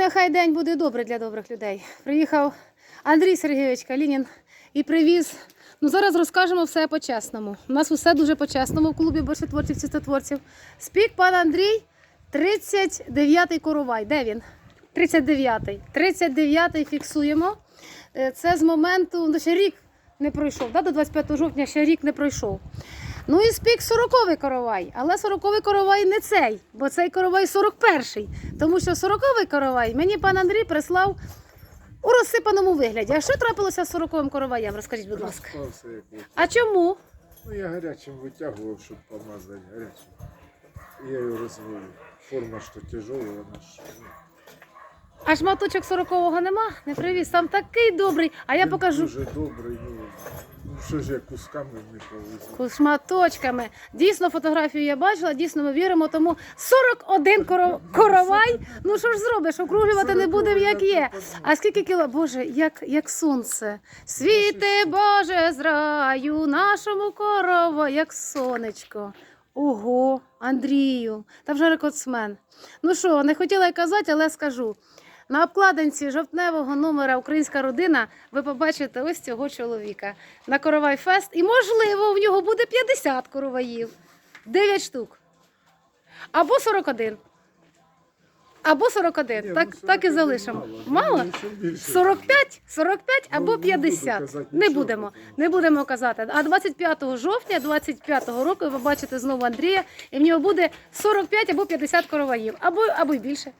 нехай день буде добрий для добрих людей. Приїхав Андрій Сергійович Калінін і привіз. Ну зараз розкажемо все по-чесному. У нас усе дуже по-чесному в клубі борщотворців, чистотворців. Спік пан Андрій, 39-й коровай. Де він? 39-й. 39-й фіксуємо. Е, Це з моменту, ну ще рік не пройшов. Да? До 25 жовтня ще рік не пройшов. Ну і спік 40-й коровай, але 40-й коровай не цей, бо цей коровай 41-й. Тому що 40-й коровай мені пан Андрій прислав у розсипаному вигляді. А що трапилося з 40-м короваєм? Розкажіть, будь ласка. Розпався як от. А чому? Ну я гарячим витягував, щоб помазати гарячим. Я його розвалив. Форма що тяжела, вона ж. ну, А шматочок 40-го нема? Не привіз. Там такий добрий. А я він покажу Дуже добрий, ну що ж я кусками не повезу. шматочками. Дійсно, фотографію я бачила, дійсно ми віримо. Тому 41 коро... коровай. Ну що ж зробиш? Округлювати не будемо, як є. А скільки кіло? Боже, як, як сонце. Світи Боже з раю, нашому корова, як сонечко. Ого, Андрію, та вже рекордсмен. Ну що, не хотіла й казати, але скажу. На обкладинці жовтневого номера Українська родина ви побачите ось цього чоловіка на Коровай Фест. І, можливо, в нього буде 50 короваїв. 9 штук. Або 41. Або 41. Ні, так, ну, так і залишимо. Мало? Мало? Ну, більше. 45, 45 або Ну, не 50. казати Не будемо. Не будемо казати. А 25 жовтня 25 року ви побачите знову Андрія, і в нього буде 45 або 50 короваїв, або, або й більше.